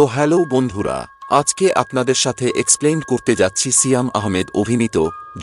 তো হ্যালো বন্ধুরা, আজকে আপনাদের সাথে এক্সপ্লেইন করতে যাচ্ছি সিয়াম আহমেদ অভিনীত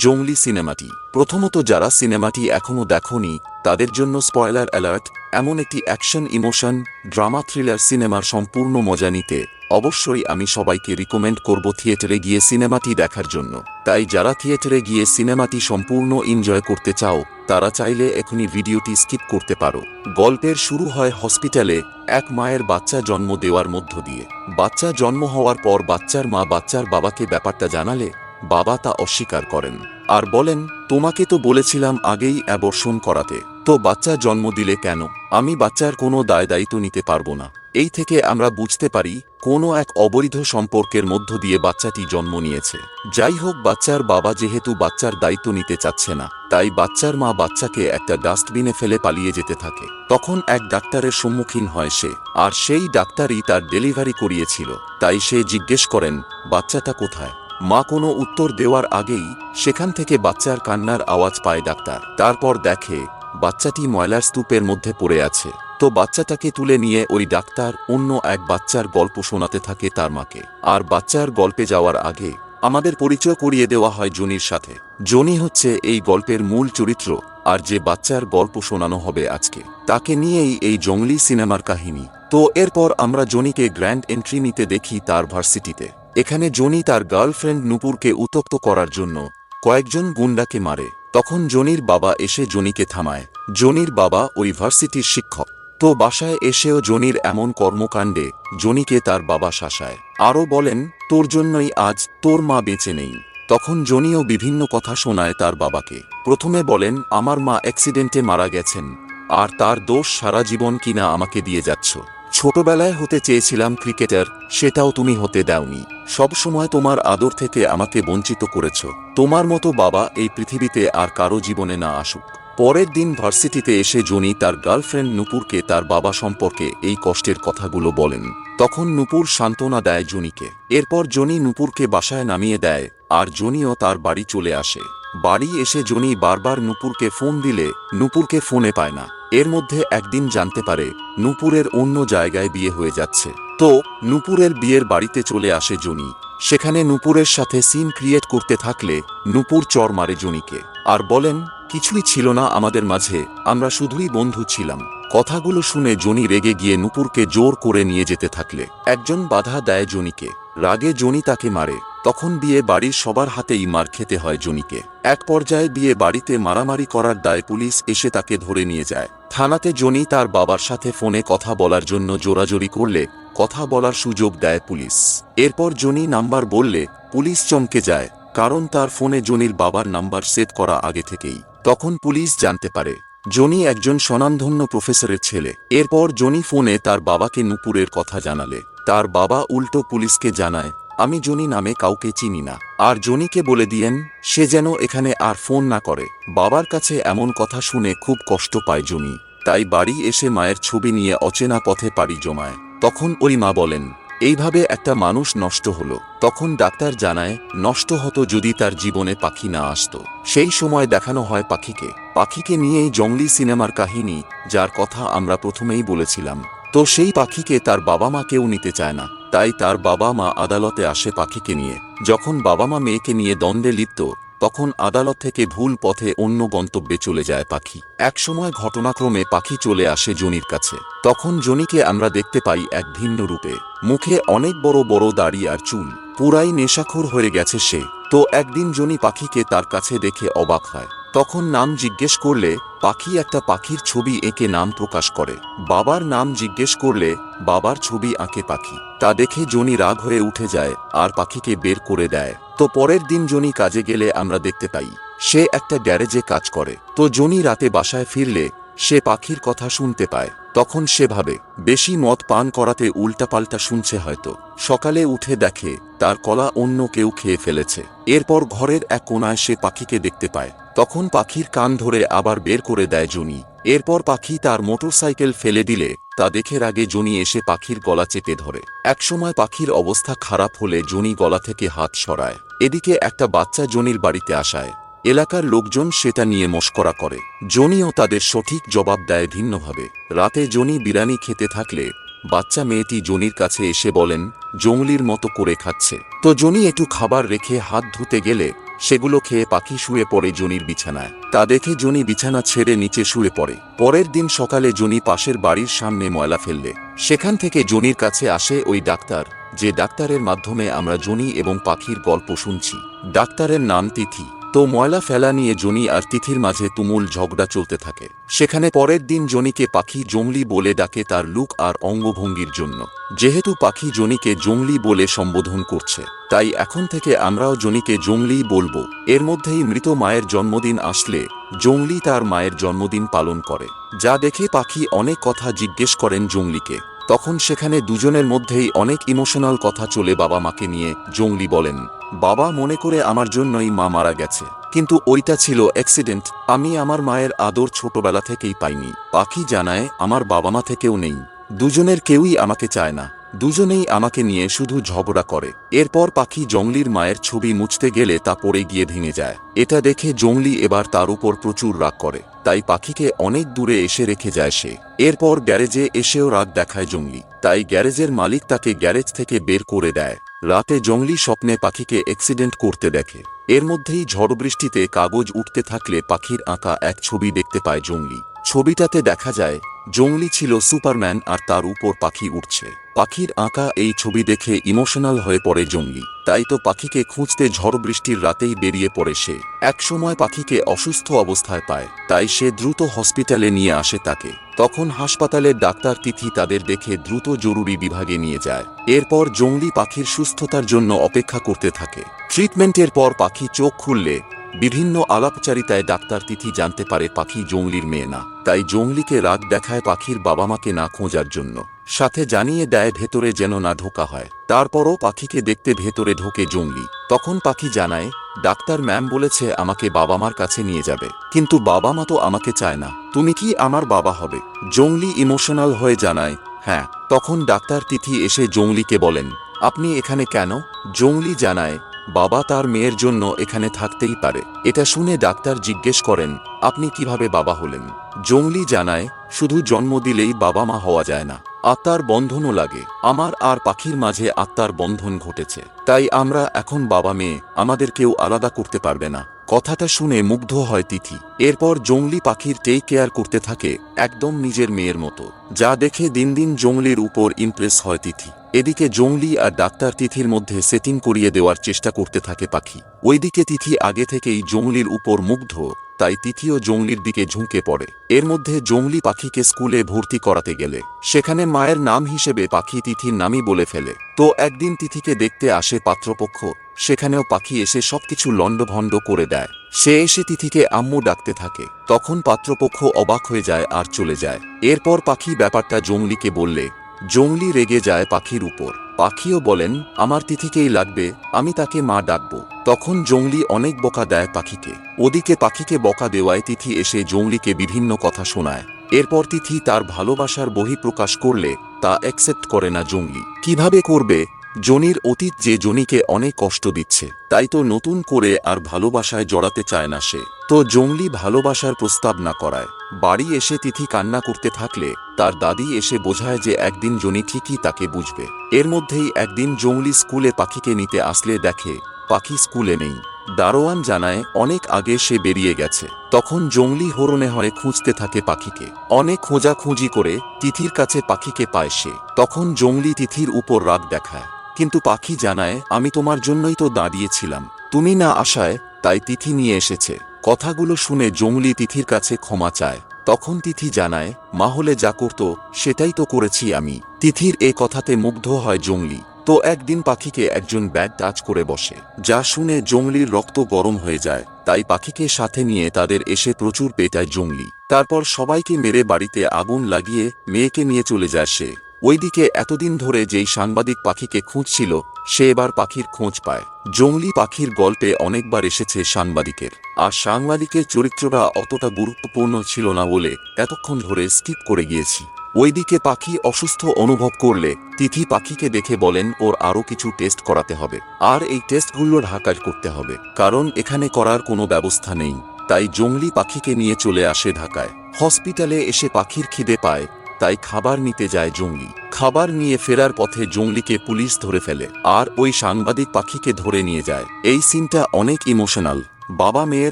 জঙ্গলি সিনেমাটি। প্রথমত যারা সিনেমাটি এখনও দেখনি, তাদের জন্য স্পয়লার অ্যালার্ট এমন একটি অ্যাকশন ইমোশন ড্রামা থ্রিলার সিনেমার সম্পূর্ণ মজা নিতে। অবশ্যই আমি সবাইকে রিকমেন্ড করব থিয়েটারে গিয়ে সিনেমাটি দেখার জন্য। তাই যারা থিয়েটারে গিয়ে সিনেমাটি সম্পূর্ণ এনজয় করতে চাও, তারা চাইলে এখনই ভিডিওটি স্কিপ করতে পারো। গল্পের শুরু হয় হসপিটালে এক মায়ের বাচ্চা জন্ম দেওয়ার মধ্য দিয়ে। বাচ্চা জন্ম হওয়ার পর বাচ্চার মা বাচ্চার বাবাকে ব্যাপারটা জানালে, বাবা তা অস্বীকার করেন। আর বলেন, তোমাকে তো বলেছিলাম আগেই অ্যাবর্ষণ করাতে। তো বাচ্চা জন্ম দিলে কেন? আমি বাচ্চার কোনো দায় দায়িত্ব নিতে পারব না। এই থেকে আমরা বুঝতে পারি কোনো এক অবৈধ সম্পর্কের মধ্য দিয়ে বাচ্চাটি জন্ম নিয়েছে। যাই হোক, বাচ্চার বাবা যেহেতু বাচ্চার দায়িত্ব নিতে চাচ্ছে না, তাই বাচ্চার মা বাচ্চাকে একটা ডাস্টবিনে ফেলে পালিয়ে যেতে থাকে। তখন এক ডাক্তারের সম্মুখীন হয় সে, আর সেই ডাক্তারই তার ডেলিভারি করিয়েছিল। তাই সে জিজ্ঞেস করেন, বাচ্চাটা কোথায়? মা কোনো উত্তর দেওয়ার আগেই সেখান থেকে বাচ্চার কান্নার আওয়াজ পায় ডাক্তার। তারপর দেখে, বাচ্চাটি ময়লার স্তূপের মধ্যে পড়ে আছে। তো বাচ্চাটাকে তুলে নিয়ে ওই ডাক্তার অন্য এক বাচ্চার গল্প শোনাতে থাকে তার মাকে। আর বাচ্চার গল্পে যাওয়ার আগে আমাদের পরিচয় করিয়ে দেওয়া হয় জনির সাথে। জনি হচ্ছে এই গল্পের মূল চরিত্র, আর যে বাচ্চার গল্প শোনানো হবে আজকে, তাকে নিয়েই এই জঙ্গলি সিনেমার কাহিনী। তো এরপর আমরা জনিকে গ্র্যান্ড এন্ট্রি নিতে দেখি তার ভার্সিটিতে। এখানে জনি তার গার্লফ্রেন্ড নুপুরকে উত্তপ্ত করার জন্য কয়েকজন গুন্ডাকে মারে। তখন জনির বাবা এসে জনিকে থামায়। জনির বাবা ওই ভার্সিটির শিক্ষক। তো বাসায় এসেও জনির এমন কর্মকাণ্ডে জনিকে তার বাবা শাসায়। আরও বলেন, তোর জন্যই আজ তোর মা বেঁচে নেই। তখন জনিও বিভিন্ন কথা শোনায় তার বাবাকে। প্রথমে বলেন, আমার মা অ্যাক্সিডেন্টে মারা গেছেন, আর তার দোষ সারা জীবন কিনা আমাকে দিয়ে যাচ্ছ। ছোটবেলায় হতে চেয়েছিলাম ক্রিকেটার, সেটাও তুমি হতে দাওনি। সব সময় তোমার আদর থেকে আমাকে বঞ্চিত করেছ। তোমার মতো বাবা এই পৃথিবীতে আর কারও জীবনে না আসুক। পরের দিন ভার্সিটিতে এসে জনি তার গার্লফ্রেন্ড নুপুরকে তার বাবা সম্পর্কে এই কষ্টের কথাগুলো বলেন। তখন নুপুর সান্ত্বনা দেয় জনিকে। এরপর জনি নুপুরকে বাসায় নামিয়ে দেয় আর জনিও তার বাড়ি চলে আসে। বাড়ি এসে জনি বারবার নুপুরকে ফোন দিলে নুপুরকে ফোনে পায় না। এর মধ্যে একদিন জানতে পারে নুপুরের অন্য জায়গায় বিয়ে হয়ে যাচ্ছে। তো নুপুরের বিয়ের বাড়িতে চলে আসে জনি। সেখানে নুপুরের সাথে সিন ক্রিয়েট করতে থাকলে নুপুর চর মারে জনিকে। আর বলেন কিছুই ছিল না আমাদের মাঝে, আমরা শুধুই বন্ধু ছিলাম। কথাগুলো শুনে জনি রেগে গিয়ে নুপুরকে জোর করে নিয়ে যেতে থাকলে। একজন বাধা দেয় জনিকে। রাগে জনি তাকে মারে। তখন বিয়ে বাড়ির সবার হাতেই মার খেতে হয় জনিকে। এক পর্যায়ে বিয়ে বাড়িতে মারামারি করার দায় পুলিশ এসে তাকে ধরে নিয়ে যায়। থানাতে জনি তার বাবার সাথে ফোনে কথা বলার জন্য জোরাজোরি করলে, কথা বলার সুযোগ দেয় পুলিশ। এরপর জনি নাম্বার বললে, পুলিশ চমকে যায়, কারণ তার ফোনে জনির বাবার নাম্বার সেট করা আগে থেকেই। তখন পুলিশ জানতে পারে, জনি একজন স্বনামধন্য প্রফেসরের ছেলে। এরপর জনি ফোনে তার বাবাকে নুপুরের কথা জানালে। তার বাবা উল্টো পুলিশকে জানায়, আমি জনি নামে কাউকে চিনি না। আর জনিকে বলে দিয়েন, সে যেন এখানে আর ফোন না করে। বাবার কাছে এমন কথা শুনে খুব কষ্ট পায় জনি। তাই বাড়ি এসে মায়ের ছবি নিয়ে অচেনা পথে পাড়ি জমায়। তখন ওই মা বলেন এইভাবে একটা মানুষ নষ্ট হলো, তখন ডাক্তার জানায়, নষ্ট হতো যদি তার জীবনে পাখি না আসতো। সেই সময় দেখানো হয় পাখিকে। পাখিকে নিয়েই জঙ্গলি সিনেমার কাহিনী, যার কথা আমরা প্রথমেই বলেছিলাম। তো সেই পাখিকে তার বাবা মা কেউ নিতে চায় না। তাই তার বাবা মা আদালতে আসে পাখিকে নিয়ে। যখন বাবা মা মেয়েকে নিয়ে দ্বন্দ্বে লিপ্ত তখন আদালত থেকে ভুল পথে অন্য গন্তব্যে চলে যায় পাখি। একসময় ঘটনাক্রমে পাখি চলে আসে জনির কাছে। তখন জনিকে আমরা দেখতে পাই এক ভিন্ন রূপে। মুখে অনেক বড় বড় দাড়ি আর চুল। পুরাই নেশাখোর হয়ে গেছে সে। তো একদিন জনি পাখিকে তার কাছে দেখে অবাক হয়। তখন নাম জিজ্ঞেস করলে, পাখি একটা পাখির ছবি এঁকে নাম প্রকাশ করে। বাবার নাম জিজ্ঞেস করলে, বাবার ছবি আঁকে পাখি। তা দেখে জনি রাগ হয়ে উঠে যায়, আর পাখিকে বের করে দেয়। তো পরের দিন জনি কাজে গেলে আমরা দেখতে পাই, সে একটা গ্যারেজে কাজ করে। তো জনি রাতে বাসায় ফিরলে, সে পাখির কথা শুনতে পায়। তখন সে ভাবে, বেশি মদ পান করাতে উল্টাপাল্টা শুনছে হয়তো। সকালে উঠে দেখে, তার কলা অন্য কেউ খেয়ে ফেলেছে। এরপর ঘরের এক কোনায় সে পাখিকে দেখতে পায়। তখন পাখির কান ধরে আবার বের করে দেয় জনি। এরপর পাখি তার মোটরসাইকেল ফেলে দিলে, তা দেখে রাগে জনি এসে পাখির গলা চেপে ধরে। একসময় পাখির অবস্থা খারাপ হলে জনি গলা থেকে হাত সরায়। এদিকে একটা বাচ্চা জনির বাড়িতে আসায়। এলাকার লোকজন সেটা নিয়ে মস্করা করে। জনিও তাদের সঠিক জবাব দেয় ভিন্নভাবে। রাতে জনি বিরানি খেতে থাকলে, বাচ্চা মেয়েটি জনির কাছে এসে বলেন, জঙ্গলির মতো করে খাচ্ছে। তো জনি একটু খাবার রেখে হাত ধুতে গেলে সেগুলো খেয়ে পাখি শুয়ে পড়ে জনির বিছানায়। তা দেখে জনি বিছানা ছেড়ে নিচে শুয়ে পড়ে। পরের দিন সকালে জনি পাশের বাড়ির সামনে ময়লা ফেললে। সেখান থেকে জনির কাছে আসে ওই ডাক্তার, যে ডাক্তারের মাধ্যমে আমরা জনি এবং পাখির গল্প শুনছি। ডাক্তারের নাম তিথি। তো ময়লা ফেলা নিয়ে জনি আর তিথির মাঝে তুমুল ঝগড়া চলতে থাকে। সেখানে পরের দিন জনিকে পাখি জংলি বলে ডাকে তার লুক আর অঙ্গভঙ্গির জন্য। যেহেতু পাখি জনিকে জংলি বলে সম্বোধন করছে, তাই এখন থেকে আমরাও জনিকে জংলিই বলব। এর মধ্যেই মৃত মায়ের জন্মদিন আসলে জংলি তার মায়ের জন্মদিন পালন করে। যা দেখে পাখি অনেক কথা জিজ্ঞেস করেন জংলিকে। তখন সেখানে দুজনের মধ্যেই অনেক ইমোশনাল কথা চলে বাবা মাকে নিয়ে জংলি বলেন বাবা মনে করে আমার জন্যই মা মারা গেছে। কিন্তু ওইটা ছিল অ্যাক্সিডেন্ট আমি আমার মায়ের আদর ছোটবেলা থেকেই পাইনি। পাখি জানায়, আমার বাবা মা থেকেও নেই। দুজনের কেউই আমাকে চায় না। দুজনেই আমাকে নিয়ে শুধু ঝগড়া করে। এরপর পাখি জংলির মায়ের ছবি মুছতে গেলে তা পড়ে গিয়ে ভেঙে যায়। এটা দেখে জংলি এবার তার উপর প্রচুর রাগ করে। তাই পাখিকে অনেক দূরে এসে রেখে যায় সে। এরপর গ্যারেজে এসেও রাগ দেখায় জঙ্গলি। তাই গ্যারেজের মালিক তাকে গ্যারেজ থেকে বের করে দেয়। রাতে জঙ্গলি স্বপ্নে পাখিকে অ্যাক্সিডেন্ট করতে দেখে। এর মধ্যেই ঝড় বৃষ্টিতে কাগজ উঠতে থাকলে পাখির আঁকা এক ছবি দেখতে পায় জঙ্গলি। ছবিটাতে দেখা যায়, জঙ্গলি ছিল সুপারম্যান আর তার উপর পাখি উঠছে। পাখির আঁকা এই ছবি দেখে ইমোশনাল হয়ে পড়ে জঙ্গলি তাই তো পাখিকে খুঁজতে ঝড় বৃষ্টির রাতেই বেরিয়ে পড়ে সে। একসময় পাখিকে অসুস্থ অবস্থায় পায়, তাই সে দ্রুত হসপিটালে নিয়ে আসে তাকে। তখন হাসপাতালের ডাক্তার তিথি তাদের দেখে দ্রুত জরুরি বিভাগে নিয়ে যায়। এরপর জঙ্গলি পাখির সুস্থতার জন্য অপেক্ষা করতে থাকে। ট্রিটমেন্টের পর পাখি চোখ খুললে বিভিন্ন আলাপচারিতায় ডাক্তার তিথি জানতে পারে পাখি জঙ্গলির মেয়ে না। তাই জঙ্গলিকে রাগ দেখায় পাখির বাবা মাকে না খোঁজার জন্য। সাথে জানিয়ে দেয় ভেতরে যেন না ঢোকা হয়। তারপরও পাখিকে দেখতে ভেতরে ঢোকে জঙ্গলি। তখন পাখি জানায়, ডাক্তার ম্যাম বলেছে আমাকে বাবা মার কাছে নিয়ে যাবে। কিন্তু বাবা মা তো আমাকে চায় না। তুমি কি আমার বাবা হবে? জঙ্গলি ইমোশনাল হয়ে জানায় হ্যাঁ। তখন ডাক্তার তিথি এসে জঙ্গলিকে বলেন, আপনি এখানে কেন? জঙ্গলি জানায় বাবা তার মেয়ের জন্য এখানে থাকতেই পারে। এটা শুনে ডাক্তার জিজ্ঞেস করেন, আপনি কীভাবে বাবা হলেন? জঙ্গলি জানায়, শুধু জন্ম দিলেই বাবা মা হওয়া যায় না, আত্মার বন্ধনও লাগে। আমার আর পাখির মাঝে আত্মার বন্ধন ঘটেছে। তাই আমরা এখন বাবা মেয়ে, আমাদের কেউ আলাদা করতে পারবে না। কথাটা শুনে মুগ্ধ হয় তিথি। এরপর জঙ্গলি পাখির টেক কেয়ার করতে থাকে একদম নিজের মেয়ের মতো। যা দেখে দিন দিন জঙ্গলির উপর ইমপ্রেস হয় তিথি। এদিকে জঙ্গলি আর ডাক্তার তিথির মধ্যে সেটিং করিয়ে দেওয়ার চেষ্টা করতে থাকে পাখি। ওইদিকে তিথি আগে থেকেই জঙ্গলির উপর মুগ্ধ। তাই তিথিও জঙ্গলির দিকে ঝুঁকে পড়ে। এর মধ্যে জঙ্গলি পাখিকে স্কুলে ভর্তি করাতে গেলে, সেখানে মায়ের নাম হিসেবে পাখি তিথির নামই বলে ফেলে। তো একদিন তিথিকে দেখতে আসে পাত্রপক্ষ, সেখানেও পাখি এসে সবকিছু লণ্ডভণ্ড করে দেয়। সে এসে তিথিকে আম্মু ডাকতে থাকে। তখন পাত্রপক্ষ অবাক হয়ে যায় আর চলে যায়। এরপর পাখি ব্যাপারটা জঙ্গলিকে বললে, জঙ্গলি রেগে যায় পাখির উপর। পাখিও বলেন, আমার তিথিকেই লাগবে, আমি তাকে মা ডাকব। তখন জঙ্গলি অনেক বকা দেয় পাখিকে। ওদিকে পাখিকে বকা দেওয়ায় তিথি এসে জঙ্গলিকে বিভিন্ন কথা শোনায়। এরপর তিথি তার ভালোবাসার বহিঃপ্রকাশ করলে, তা অ্যাকসেপ্ট করে না জঙ্গলি। কীভাবে করবে? জনির অতীত যে জনিকে অনেক কষ্ট দিচ্ছে, তাই তো নতুন করে আর ভালোবাসায় জড়াতে চায় না সে। তো জঙ্গলি ভালোবাসার প্রস্তাব না করায়। বাড়ি এসে তিথি কান্না করতে থাকলে তার দাদি এসে বোঝায় যে একদিন জনি ঠিকই তাকে বুঝবে। এর মধ্যেই একদিন জঙ্গলি স্কুলে পাখিকে নিতে আসলে দেখে, পাখি স্কুলে নেই। দারোয়ান জানায়, অনেক আগে সে বেরিয়ে গেছে। তখন জঙ্গলি হরণে হরে খুঁজতে থাকে পাখিকে। অনেক খোঁজাখুঁজি করে তিথির কাছে পাখিকে পায় সে। তখন জঙ্গলি তিথির উপর রাগ দেখায়। কিন্তু পাখি জানায়, আমি তোমার জন্যই তো দাঁড়িয়েছিলাম। তুমি না আসায় তাই তিথি নিয়ে এসেছে। কথাগুলো শুনে জঙ্গলি তিথির কাছে ক্ষমা চায়। তখন তিথি জানায় মা হলে যা করত, সেটাই তো করেছি আমি। তিথির এ কথাতে মুগ্ধ হয় জঙ্গলি। তো একদিন পাখিকে একজন ব্যাগ টাচ করে বসে। যা শুনে জঙ্গলির রক্ত গরম হয়ে যায়। তাই পাখিকে সাথে নিয়ে তাদের এসে প্রচুর পেটায় জঙ্গলি। তারপর সবাইকে মেরে বাড়িতে আগুন লাগিয়ে মেয়েকে নিয়ে চলে যায় সে। ওইদিকে এতদিন ধরে যেই সাংবাদিক পাখিকে খুঁজছিল, সে এবার পাখির খোঁজ পায়। জঙ্গলি পাখির গল্পে অনেকবার এসেছে সাংবাদিকের। আর সাংবাদিকের চরিত্রটা অতটা গুরুত্বপূর্ণ ছিল না বলে এতক্ষণ ধরে স্কিপ করে গিয়েছি। ওইদিকে পাখি অসুস্থ অনুভব করলে তিথি পাখিকে দেখে বলেন, ওর আরও কিছু টেস্ট করাতে হবে। আর এই টেস্টগুলো ঢাকায় করতে হবে, কারণ এখানে করার কোনো ব্যবস্থা নেই। তাই জঙ্গলি পাখিকে নিয়ে চলে আসে ঢাকায়। হসপিটালে এসে পাখির খিদে পায় তাই খাবার নিতে যায় জঙ্গলি খাবার নিয়ে ফেরার পথে জঙ্গলিকে পুলিশ ধরে ফেলে, আর ওই সাংবাদিক পাখিকে ধরে নিয়ে যায়। এই সিনটা অনেক ইমোশনাল। বাবা মেয়ের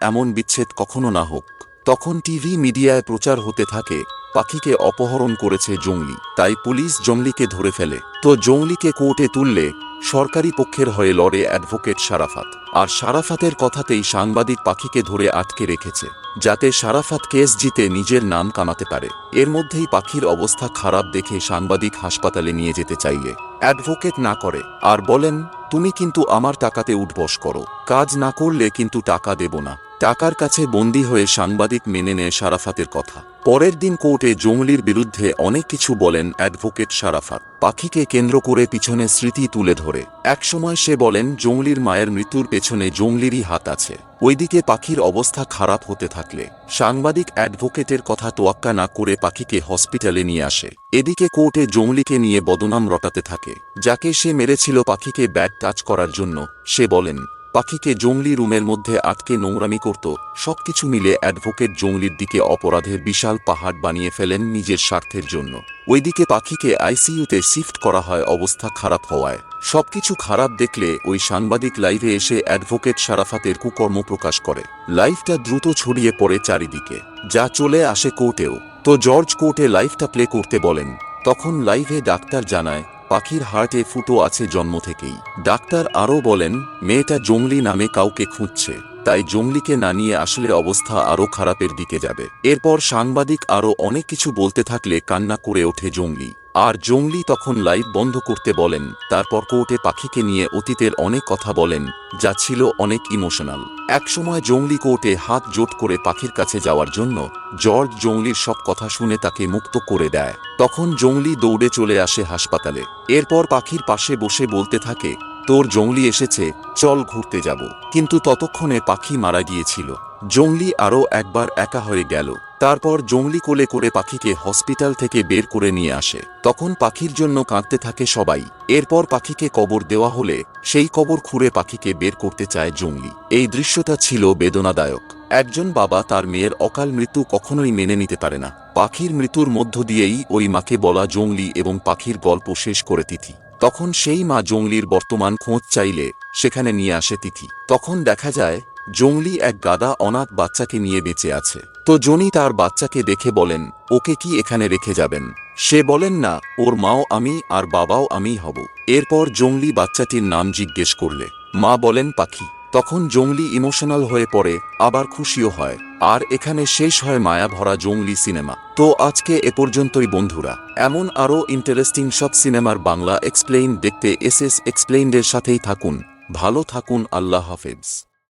এমন বিচ্ছেদ কখনো না হোক। তখন টিভি মিডিয়ায় প্রচার হতে থাকে। পাখিকে অপহরণ করেছে জঙ্গলি, তাই পুলিশ জঙ্গলিকে ধরে ফেলে। তো জঙ্গলিকে কোর্টে তুললে সরকারি পক্ষের হয়ে লড়ে অ্যাডভোকেট সারাফাত। আর সারাফাতের কথাতেই সাংবাদিক পাখিকে ধরে আটকে রেখেছে, যাতে সারাফাত কেস জিতে নিজের নাম কামাতে পারে। এর মধ্যেই পাখির অবস্থা খারাপ দেখে সাংবাদিক হাসপাতালে নিয়ে যেতে চাইলে। অ্যাডভোকেট না করে, আর বলেন, তুমি কিন্তু আমার টাকাতে উঠবস করো। কাজ না করলে কিন্তু টাকা দেব না। টাকার কাছে বন্দী হয়ে সাংবাদিক মেনে নেয় সারাফাতের কথা। পরের দিন কোর্টে জঙ্গলির বিরুদ্ধে অনেক কিছু বলেন অ্যাডভোকেট সারাফাত পাখিকে কেন্দ্র করে পিছনে স্মৃতি তুলে ধরে। একসময় সে বলেন, জঙ্গলির মায়ের মৃত্যুর পেছনে জঙ্গলিরই হাত আছে। ওইদিকে পাখির অবস্থা খারাপ হতে থাকলে। সাংবাদিক অ্যাডভোকেটের কথা তোয়াক্কা না করে পাখিকে হসপিটালে নিয়ে আসে। এদিকে কোর্টে জঙ্গলিকে নিয়ে বদনাম রটাতে থাকে। যাকে সে মেরেছিল পাখিকে ব্যাট টাচ করার জন্য, সে বলেন পাখিকে জঙ্গলি রুমের মধ্যে আটকে নোংরামি করত, সবকিছু মিলে অ্যাডভোকেট জঙ্গলির দিকে অপরাধের বিশাল পাহাড় বানিয়ে ফেলেন নিজের স্বার্থের জন্য। ওইদিকে পাখিকে আইসিইউতে শিফট করা হয়, অবস্থা খারাপ হওয়ায়। সবকিছু খারাপ দেখলে ওই সাংবাদিক লাইভে এসে অ্যাডভোকেট সারাফাতের কুকর্ম প্রকাশ করে। লাইভটা দ্রুত ছড়িয়ে পড়ে চারিদিকে। যা চলে আসে কোর্টেও। তো জর্জ কোর্টে লাইভটা প্লে করতে বলেন। তখন লাইভে ডাক্তার জানায় পাখির হার্টে ফুটো আছে জন্ম থেকেই। ডাক্তার আরও বলেন, মেয়েটা জঙ্গলি নামে কাউকে খুঁজছে, তাই জঙ্গলিকে না নিয়ে আসলে অবস্থা আরও খারাপের দিকে যাবে। এরপর সাংবাদিক আরও অনেক কিছু বলতে থাকলে কান্না করে ওঠে জঙ্গলি। আর জঙ্গলি তখন লাইভ বন্ধ করতে বলেন, তারপর কোর্টে পাখিকে নিয়ে অতীতের অনেক কথা বলেন, যা ছিল অনেক ইমোশনাল। একসময় জঙ্গলি কোর্টে হাত জোট করে পাখির কাছে যাওয়ার জন্য জর্জ জঙ্গলির সব কথা শুনে তাকে মুক্ত করে দেয়। তখন জঙ্গলি দৌড়ে চলে আসে হাসপাতালে। এরপর পাখির পাশে বসে বলতে থাকে, তোর জঙ্গলি এসেছে, চল ঘুরতে যাব। কিন্তু ততক্ষণে পাখি মারা গিয়েছিল। জঙ্গলি আরও একবার একা হয়ে গেল। তারপর জঙ্গলি কোলে করে পাখিকে হসপিটাল থেকে বের করে নিয়ে আসে। তখন পাখির জন্য কাঁদতে থাকে সবাই। এরপর পাখিকে কবর দেওয়া হলে সেই কবর খুঁড়ে পাখিকে বের করতে চায় জঙ্গলি। এই দৃশ্যটা ছিল বেদনাদায়ক। একজন বাবা তার মেয়ের অকাল মৃত্যু কখনোই মেনে নিতে পারে না। পাখির মৃত্যুর মধ্য দিয়েই ওই মাকে বলা জঙ্গলি এবং পাখির গল্প শেষ করে তিথি। তখন সেই মা জঙ্গলির বর্তমান খোঁজ চাইলে সেখানে নিয়ে আসে তিথি। তখন দেখা যায়, জঙ্গলি এক গাদা অনাথ বাচ্চাকে নিয়ে বেঁচে আছে। তো জনি তার বাচ্চাকে দেখে বলেন, ওকে কি এখানে রেখে যাবেন? সে বলেন, না, ওর মাও আমি আর বাবাও আমিই হব। এরপর জঙ্গলি বাচ্চাটির নাম জিজ্ঞেস করলে। মা বলেন, পাখি। তখন জঙ্গলি ইমোশনাল হয়ে পড়ে, আবার খুশিও হয়। আর এখানে শেষ হয় মায়া ভরা জঙ্গলি সিনেমা। তো আজকে এ পর্যন্তই বন্ধুরা। এমন আরও ইন্টারেস্টিং সব সিনেমার বাংলা এক্সপ্লেইন দেখতে এস এস এক্সপ্লেইনদের সাথেই থাকুন। ভালো থাকুন, আল্লাহ হাফেজ।